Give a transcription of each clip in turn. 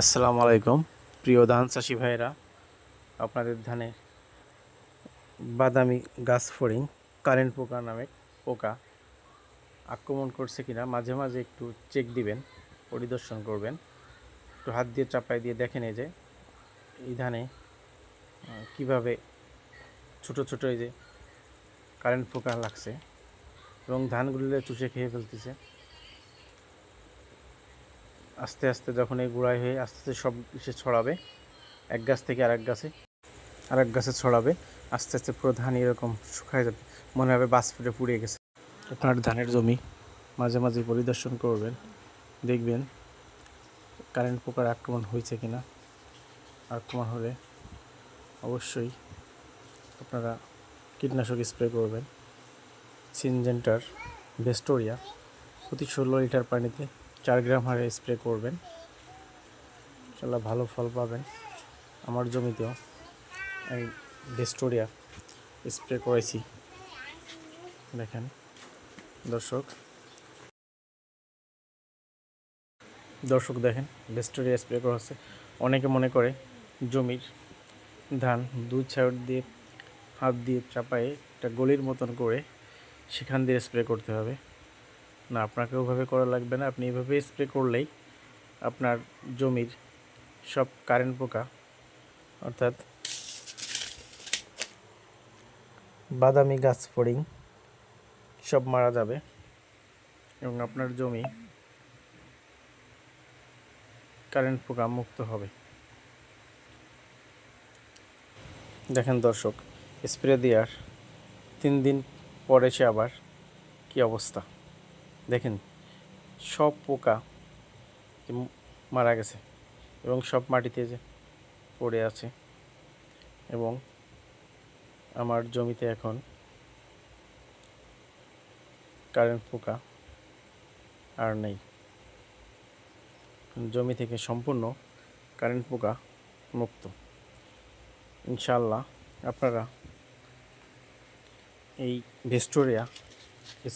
আসসালামু আলাইকুম। প্রিয় ধান চাষি ভাইরা আপনাদের ধানে বাদামি গাছ ফড়িং, কারেন্ট পোকা নামে পোকা আক্রমণ করছে কিনা মাঝে মাঝে একটু চেক দিবেন, পরিদর্শন করবেন। একটু হাত দিয়ে চাপাই দিয়ে দেখেন এই যে, এই ধানে কীভাবে ছোট ছোট এই যে কারেন্ট পোকা লাগছে, এবং ধানগুলো চুষে খেয়ে ফেলতেছে। আস্তে আস্তে যখন এই গুঁড়াই হয়ে আস্তে আস্তে সব সে ছড়াবে, এক গাছ থেকে আরেক গাছে আরেক গাছে ছড়াবে, আস্তে আস্তে পুরো ধান এরকম শুকায় যাবে, মনে হবে বাস ফুটে পুড়িয়ে গেছে। আপনার ধানের জমি মাঝে মাঝে পরিদর্শন করবেন, দেখবেন কারেন্ট পোকার আক্রমণ হয়েছে কিনা। আক্রমণ হলে অবশ্যই আপনারা কীটনাশক স্প্রে করবেন। সিনজেন্টার ভেস্টোরিয়া, প্রতি ষোলো লিটার পানিতে চার গ্রাম হারে স্প্রে করবেন। ইনশাল্লাহ ভালো ফল পাবেন। আমার জমিতেও এই ভেস্টোরিয়া স্প্রে করেছি। দেখেন, দর্শক। দর্শক দেখেন ভেস্টোরিয়া স্প্রে করা হচ্ছে। অনেকে মনে করে জমির ধান দুই সাইড দিয়ে, হাত দিয়ে চাপায়ে একটা গলির মতন করে সেখান দিয়ে স্প্রে করতে হবে। না, আপনাকে ওভাবে করা লাগবে না। আপনি এভাবে স্প্রে করলেই আপনার জমির সব কারেন্ট পোকা, অর্থাৎ বাদামি গাছ ফড়িং সব মারা যাবে এবং আপনার জমি কারেন্ট পোকা মুক্ত হবে। দেখেন দর্শক স্প্রে দেওয়ার তিন দিন পরে সে আবার কি অবস্থা? দেখেন, সব পোকা মারা গেছে এবং সব মাটিতে যে পড়ে আছে এবং আমার জমিতে এখন কারেন্ট পোকা আর নেই। জমি থেকে সম্পূর্ণ কারেন্ট পোকা মুক্ত। ইনশাল্লাহ আপনারা এই ভেস্টোরিয়া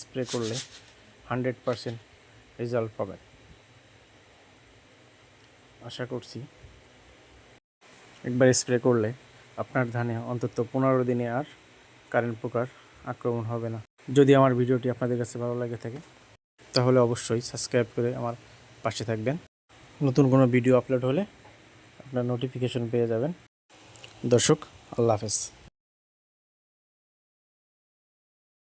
স্প্রে করলে হান্ড্রেড পারসেন্ট রেজাল্ট পাবেন। আশা করছি একবার স্প্রে করলে আপনার ধানে অন্তত পনেরো দিনে আর কারেন্ট পোকার আক্রমণ হবে না। যদি আমার ভিডিওটি আপনাদের কাছে ভালো লাগে থাকে, তাহলে অবশ্যই সাবস্ক্রাইব করে আমার পাশে থাকবেন। নতুন কোনো ভিডিও আপলোড হলে আপনার নোটিফিকেশন পেয়ে যাবেন। দর্শক, আল্লাহ হাফেজ।